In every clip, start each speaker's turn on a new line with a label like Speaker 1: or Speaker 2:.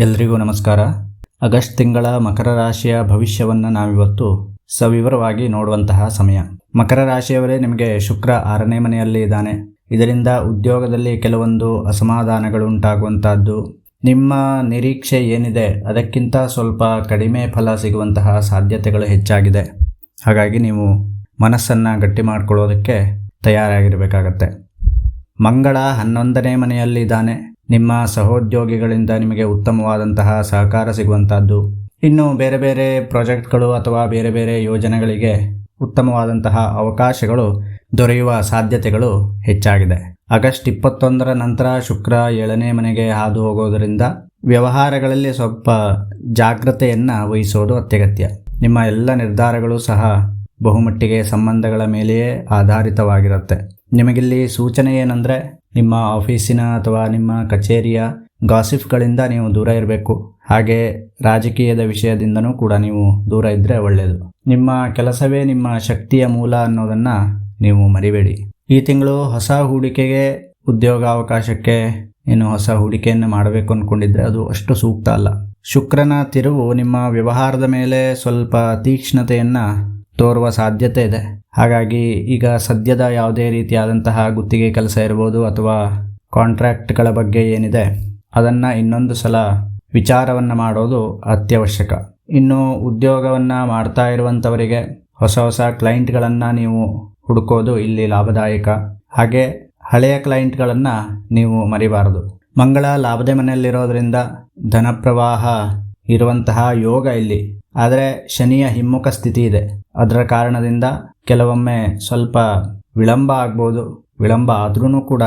Speaker 1: ಎಲ್ರಿಗೂ ನಮಸ್ಕಾರ. ಆಗಸ್ಟ್ ತಿಂಗಳ ಮಕರ ರಾಶಿಯ ಭವಿಷ್ಯವನ್ನು ನಾವಿವತ್ತು ಸವಿವರವಾಗಿ ನೋಡುವಂತಹ ಸಮಯ. ಮಕರ ರಾಶಿಯವರೇ ನಿಮಗೆ ಶುಕ್ರ ಆರನೇ ಮನೆಯಲ್ಲಿ ಇದ್ದಾನೆ. ಇದರಿಂದ ಉದ್ಯೋಗದಲ್ಲಿ ಕೆಲವೊಂದು ಅಸಮಾಧಾನಗಳು ಉಂಟಾಗುವಂತಹದ್ದು ನಿಮ್ಮ ನಿರೀಕ್ಷೆ ಏನಿದೆ, ಅದಕ್ಕಿಂತ ಸ್ವಲ್ಪ ಕಡಿಮೆ ಫಲ ಸಿಗುವಂತಹ ಸಾಧ್ಯತೆಗಳು ಹೆಚ್ಚಾಗಿದೆ. ಹಾಗಾಗಿ ನೀವು ಮನಸ್ಸನ್ನು ಗಟ್ಟಿ ಮಾಡಿಕೊಳ್ಳೋದಕ್ಕೆ ತಯಾರಾಗಿರಬೇಕಾಗತ್ತೆ. ಮಂಗಳ ಹನ್ನೊಂದನೇ ಮನೆಯಲ್ಲಿ ಇದ್ದಾನೆ. ನಿಮ್ಮ ಸಹೋದ್ಯೋಗಿಗಳಿಂದ ನಿಮಗೆ ಉತ್ತಮವಾದಂತಹ ಸಹಕಾರ ಸಿಗುವಂಥದ್ದು ಇನ್ನು ಬೇರೆ ಬೇರೆ ಪ್ರಾಜೆಕ್ಟ್ಗಳು ಅಥವಾ ಬೇರೆ ಬೇರೆ ಯೋಜನೆಗಳಿಗೆ ಉತ್ತಮವಾದಂತಹ ಅವಕಾಶಗಳು ದೊರೆಯುವ ಸಾಧ್ಯತೆಗಳು ಹೆಚ್ಚಾಗಿದೆ. ಆಗಸ್ಟ್ ಇಪ್ಪತ್ತೊಂದರ ನಂತರ ಶುಕ್ರ ಏಳನೇ ಮನೆಗೆ ಹಾದು ಹೋಗೋದರಿಂದ ವ್ಯವಹಾರಗಳಲ್ಲಿ ಸ್ವಲ್ಪ ಜಾಗ್ರತೆಯನ್ನು ವಹಿಸೋದು ಅತ್ಯಗತ್ಯ. ನಿಮ್ಮ ಎಲ್ಲ ನಿರ್ಧಾರಗಳು ಸಹ ಬಹುಮಟ್ಟಿಗೆ ಸಂಬಂಧಗಳ ಮೇಲೆಯೇ ಆಧಾರಿತವಾಗಿರುತ್ತೆ. ನಿಮಗಿಲ್ಲಿ ಸೂಚನೆ ಏನಂದರೆ ನಿಮ್ಮ ಆಫೀಸಿನ ಅಥವಾ ನಿಮ್ಮ ಕಚೇರಿಯ ಗಾಸಿಫ್ಗಳಿಂದ ನೀವು ದೂರ ಇರಬೇಕು. ಹಾಗೆ ರಾಜಕೀಯದ ವಿಷಯದಿಂದನೂ ಕೂಡ ನೀವು ದೂರ ಇದ್ದರೆ ಒಳ್ಳೆಯದು ನಿಮ್ಮ ಕೆಲಸವೇ ನಿಮ್ಮ ಶಕ್ತಿಯ ಮೂಲ ಅನ್ನೋದನ್ನು ನೀವು ಮರಿಬೇಡಿ. ಈ ತಿಂಗಳು ಹೊಸ ಹೂಡಿಕೆಗೆ ಉದ್ಯೋಗಾವಕಾಶಕ್ಕೆ ಏನು ಹೊಸ ಹೂಡಿಕೆಯನ್ನು ಮಾಡಬೇಕು ಅಂದ್ಕೊಂಡಿದ್ರೆ ಅದು ಅಷ್ಟು ಸೂಕ್ತ ಅಲ್ಲ. ಶುಕ್ರನ ತಿರುವು ನಿಮ್ಮ ವ್ಯವಹಾರದ ಮೇಲೆ ಸ್ವಲ್ಪ ತೀಕ್ಷ್ಣತೆಯನ್ನು ತೋರುವ ಸಾಧ್ಯತೆ ಇದೆ. ಹಾಗಾಗಿ ಈಗ ಸದ್ಯದ ಯಾವುದೇ ರೀತಿಯಾದಂತಹ ಗುತ್ತಿಗೆ ಕೆಲಸ ಇರ್ಬೋದು ಅಥವಾ ಕಾಂಟ್ರಾಕ್ಟ್ಗಳ ಬಗ್ಗೆ ಏನಿದೆ, ಅದನ್ನು ಇನ್ನೊಂದು ಸಲ ವಿಚಾರವನ್ನು ಮಾಡೋದು ಅತ್ಯವಶ್ಯಕ. ಇನ್ನು ಉದ್ಯೋಗವನ್ನು ಮಾಡ್ತಾ ಇರುವಂಥವರಿಗೆ ಹೊಸ ಹೊಸ ಕ್ಲೈಂಟ್ಗಳನ್ನು ನೀವು ಹುಡುಕೋದು ಇಲ್ಲಿ ಲಾಭದಾಯಕ. ಹಾಗೆ ಹಳೆಯ ಕ್ಲೈಂಟ್ಗಳನ್ನು ನೀವು ಮರಿಬಾರದು. ಮಂಗಳ ಲಾಭದ ಮನೆಯಲ್ಲಿರೋದ್ರಿಂದ ಧನಪ್ರವಾಹ ಇರುವಂತಹ ಯೋಗ ಇಲ್ಲಿ ಆದರೆ ಶನಿಯ ಹಿಮ್ಮುಖ ಸ್ಥಿತಿ ಇದೆ. ಅದರ ಕಾರಣದಿಂದ ಕೆಲವೊಮ್ಮೆ ಸ್ವಲ್ಪ ವಿಳಂಬ ಆಗ್ಬೋದು. ವಿಳಂಬ ಆದ್ರೂ ಕೂಡ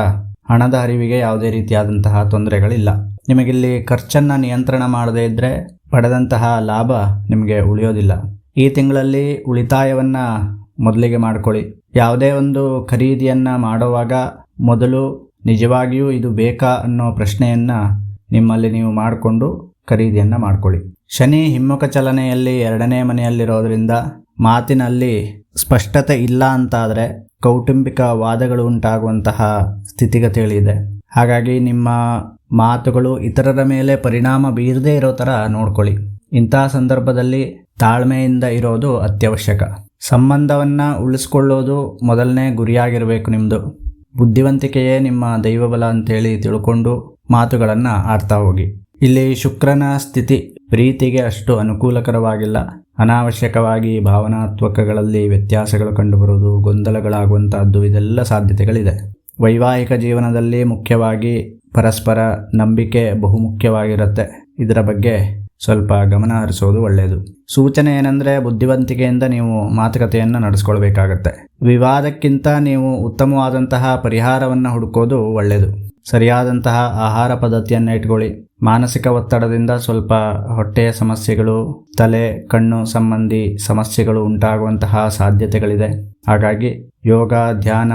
Speaker 1: ಹಣದ ಹರಿವಿಗೆ ಯಾವುದೇ ರೀತಿಯಾದಂತಹ ತೊಂದರೆಗಳಿಲ್ಲ. ನಿಮಗಿಲ್ಲಿ ಖರ್ಚನ್ನು ನಿಯಂತ್ರಣ ಮಾಡದೇ ಇದ್ದರೆ ಪಡೆದಂತಹ ಲಾಭ ನಿಮಗೆ ಉಳಿಯೋದಿಲ್ಲ. ಈ ತಿಂಗಳಲ್ಲಿ ಉಳಿತಾಯವನ್ನು ಮೊದಲಿಗೆ ಮಾಡ್ಕೊಳ್ಳಿ. ಯಾವುದೇ ಒಂದು ಖರೀದಿಯನ್ನು ಮಾಡುವಾಗ ಮೊದಲು ನಿಜವಾಗಿಯೂ ಇದು ಬೇಕಾ ಅನ್ನೋ ಪ್ರಶ್ನೆಯನ್ನು ನಿಮ್ಮಲ್ಲಿ ನೀವು ಮಾಡಿಕೊಂಡು ಖರೀದಿಯನ್ನು ಮಾಡ್ಕೊಳ್ಳಿ. ಶನಿ ಹಿಮ್ಮುಖ ಚಲನೆಯಲ್ಲಿ ಎರಡನೇ ಮನೆಯಲ್ಲಿರೋದ್ರಿಂದ ಮಾತಿನಲ್ಲಿ ಸ್ಪಷ್ಟತೆ ಇಲ್ಲ ಅಂತಾದರೆ ಕೌಟುಂಬಿಕ ವಾದಗಳು ಉಂಟಾಗುವಂತಹ ಸ್ಥಿತಿಗತಿಗಳಿದೆ. ಹಾಗಾಗಿ ನಿಮ್ಮ ಮಾತುಗಳು ಇತರರ ಮೇಲೆ ಪರಿಣಾಮ ಬೀರದೇ ಇರೋ ಥರ ನೋಡ್ಕೊಳ್ಳಿ. ಇಂಥ ಸಂದರ್ಭದಲ್ಲಿ ತಾಳ್ಮೆಯಿಂದ ಇರೋದು ಅತ್ಯವಶ್ಯಕ. ಸಂಬಂಧವನ್ನು ಉಳಿಸ್ಕೊಳ್ಳೋದು ಮೊದಲನೇ ಗುರಿಯಾಗಿರಬೇಕು ನಿಮ್ಮದು ಬುದ್ಧಿವಂತಿಕೆಯೇ ನಿಮ್ಮ ದೈವಬಲ ಅಂತೇಳಿ ತಿಳ್ಕೊಂಡು ಮಾತುಗಳನ್ನು ಆಡ್ತಾ ಹೋಗಿ. ಇಲ್ಲಿ ಶುಕ್ರನ ಸ್ಥಿತಿ ಪ್ರೀತಿಗೆ ಅಷ್ಟು ಅನುಕೂಲಕರವಾಗಿಲ್ಲ. ಅನಾವಶ್ಯಕವಾಗಿ ಭಾವನಾತ್ಮಕಗಳಲ್ಲಿ ವ್ಯತ್ಯಾಸಗಳು ಕಂಡುಬರುವುದು, ಗೊಂದಲಗಳಾಗುವಂತಹದ್ದು, ಇದೆಲ್ಲ ಸಾಧ್ಯತೆಗಳಿದೆ. ವೈವಾಹಿಕ ಜೀವನದಲ್ಲಿ ಮುಖ್ಯವಾಗಿ ಪರಸ್ಪರ ನಂಬಿಕೆ ಬಹುಮುಖ್ಯವಾಗಿರುತ್ತೆ. ಇದರ ಬಗ್ಗೆ ಸ್ವಲ್ಪ ಗಮನ ಹರಿಸೋದು ಒಳ್ಳೆಯದು. ಸೂಚನೆ ಏನಂದರೆ ಬುದ್ಧಿವಂತಿಕೆಯಿಂದ ನೀವು ಮಾತುಕತೆಯನ್ನು ನಡೆಸ್ಕೊಳ್ಬೇಕಾಗತ್ತೆ. ವಿವಾದಕ್ಕಿಂತ ನೀವು ಉತ್ತಮವಾದಂತಹ ಪರಿಹಾರವನ್ನು ಹುಡುಕೋದು ಒಳ್ಳೆಯದು. ಸರಿಯಾದಂತಹ ಆಹಾರ ಪದ್ಧತಿಯನ್ನು ಇಟ್ಕೊಳ್ಳಿ. ಮಾನಸಿಕ ಒತ್ತಡದಿಂದ ಸ್ವಲ್ಪ ಹೊಟ್ಟೆಯ ಸಮಸ್ಯೆಗಳು, ತಲೆ, ಕಣ್ಣು ಸಂಬಂಧಿ ಸಮಸ್ಯೆಗಳು ಉಂಟಾಗುವಂತಹ ಸಾಧ್ಯತೆಗಳಿದೆ. ಹಾಗಾಗಿ ಯೋಗ, ಧ್ಯಾನ,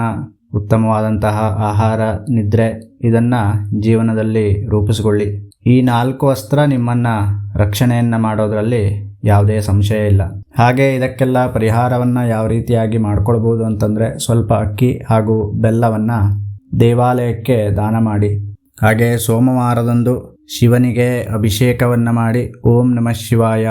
Speaker 1: ಉತ್ತಮವಾದಂತಹ ಆಹಾರ, ನಿದ್ರೆ ಇದನ್ನು ಜೀವನದಲ್ಲಿ ರೂಪಿಸಿಕೊಳ್ಳಿ. ಈ ನಾಲ್ಕು ಅಸ್ತ್ರ ನಿಮ್ಮನ್ನು ರಕ್ಷಣೆಯನ್ನು ಮಾಡೋದರಲ್ಲಿ ಯಾವುದೇ ಸಂಶಯ ಇಲ್ಲ. ಹಾಗೆ ಇದಕ್ಕೆಲ್ಲ ಪರಿಹಾರವನ್ನು ಯಾವ ರೀತಿಯಾಗಿ ಮಾಡ್ಕೊಳ್ಬೋದು ಅಂತಂದರೆ ಸ್ವಲ್ಪ ಅಕ್ಕಿ ಹಾಗೂ ಬೆಲ್ಲವನ್ನು ದೇವಾಲಯಕ್ಕೆ ದಾನ ಮಾಡಿ. ಹಾಗೆ ಸೋಮವಾರದಂದು ಶಿವನಿಗೆ ಅಭಿಷೇಕವನ್ನು ಮಾಡಿ ಓಂ ನಮಃ ಶಿವಾಯ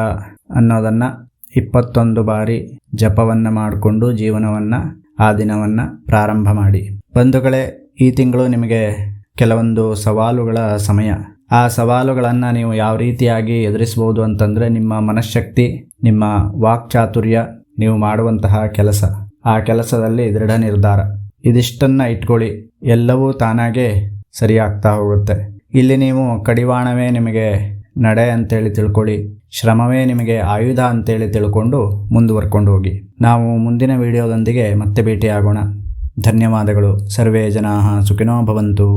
Speaker 1: ಅನ್ನೋದನ್ನು ಇಪ್ಪತ್ತೊಂದು ಬಾರಿ ಜಪವನ್ನು ಮಾಡಿಕೊಂಡು ಜೀವನವನ್ನು, ಆ ದಿನವನ್ನು ಪ್ರಾರಂಭ ಮಾಡಿ. ಬಂಧುಗಳೇ, ಈ ತಿಂಗಳು ನಿಮಗೆ ಕೆಲವೊಂದು ಸವಾಲುಗಳ ಸಮಯ. ಆ ಸವಾಲುಗಳನ್ನು ನೀವು ಯಾವ ರೀತಿಯಾಗಿ ಎದುರಿಸ್ಬೋದು ಅಂತಂದರೆ ನಿಮ್ಮ ಮನಃಶಕ್ತಿ, ನಿಮ್ಮ ವಾಕ್ಚಾತುರ್ಯ, ನೀವು ಮಾಡುವಂತಹ ಕೆಲಸ. ಆ ಕೆಲಸದಲ್ಲಿ ದೃಢ ನಿರ್ಧಾರ. ಇದಿಷ್ಟನ್ನು ಇಟ್ಕೊಳ್ಳಿ. ಎಲ್ಲವೂ ತಾನಾಗೆ ಸರಿಯಾಗ್ತಾ ಹೋಗುತ್ತೆ. ಇಲ್ಲಿ ನೀವು ಕಡಿವಾಣವೇ ನಿಮಗೆ ನಡೆ ಅಂತೇಳಿ ತಿಳ್ಕೊಳ್ಳಿ, ಶ್ರಮವೇ ನಿಮಗೆ ಆಯುಧ ಅಂತೇಳಿ ತಿಳ್ಕೊಂಡು ಮುಂದುವರ್ಕೊಂಡು ಹೋಗಿ. ನಾವು ಮುಂದಿನ ವಿಡಿಯೋದೊಂದಿಗೆ ಮತ್ತೆ ಭೇಟಿಯಾಗೋಣ. ಧನ್ಯವಾದಗಳು. ಸರ್ವೇ ಜನಾ ಸುಖಿನೋ ಭವಂತು.